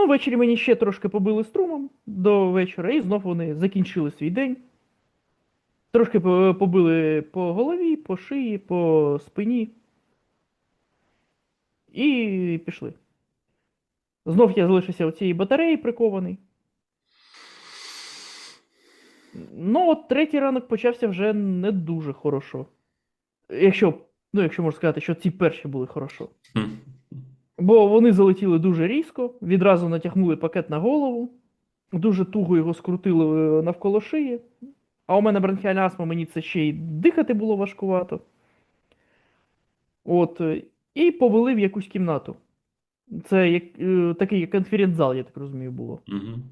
Ну, ввечері мені ще трошки побили струмом до вечора, і знов вони закінчили свій день. Трошки побили по голові, по шиї, по спині. І пішли. Знов я залишився у цій батареї прикований. Ну, от третій ранок почався вже не дуже хорошо. Якщо, ну, якщо можна сказати, що ці перші були хорошо. Бо вони залетіли дуже різко, відразу натягнули пакет на голову, дуже туго його скрутили е, навколо шиї. А у мене бронхіальна астма, мені це ще й дихати було важкувато. От, е, і повели в якусь кімнату. Це як, е, такий конференц-зал, я так розумію, було. Мгм.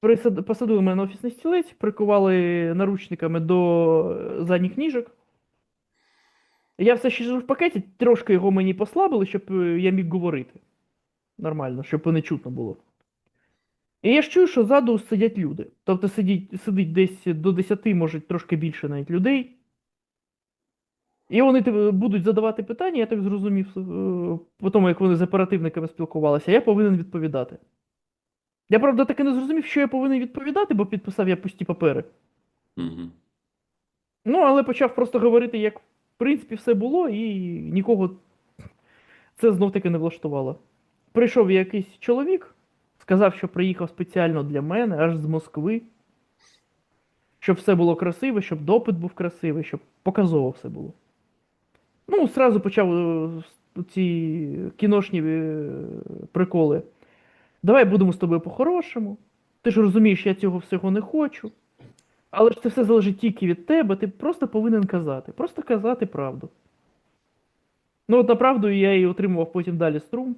Присад... Посадили мене на офісний стілець, прикували наручниками до задніх ніжок. Я все ще живу в пакеті, трошки його мені послабили, щоб е, я міг говорити. Нормально, щоб не чутно було. І я ж чую, що ззаду сидять люди. Тобто сидіть, сидить десь до 10, може трошки більше навіть людей. І вони тебе будуть задавати питання, я так зрозумів, е, по тому, як вони з оперативниками спілкувалися, я повинен відповідати. Я, правда, таки не зрозумів, що я повинен відповідати, бо підписав я пусті папери. Мгм. Ну, але почав просто говорити, як принципі все було, і нікого це знов таки не влаштувало. Прийшов якийсь чоловік, сказав, що приїхав спеціально для мене, аж з Москви. Щоб все було красиво, щоб допит був красивий, щоб показово все було. Ну, сразу почав е, ці кіношні е, приколи. Давай будемо з тобою по-хорошому. Ти ж розумієш, я цього всього не хочу. Але ж це все залежить тільки від тебе, ти просто повинен казати. Просто казати правду. Ну, от на правду я і отримував потім далі струм.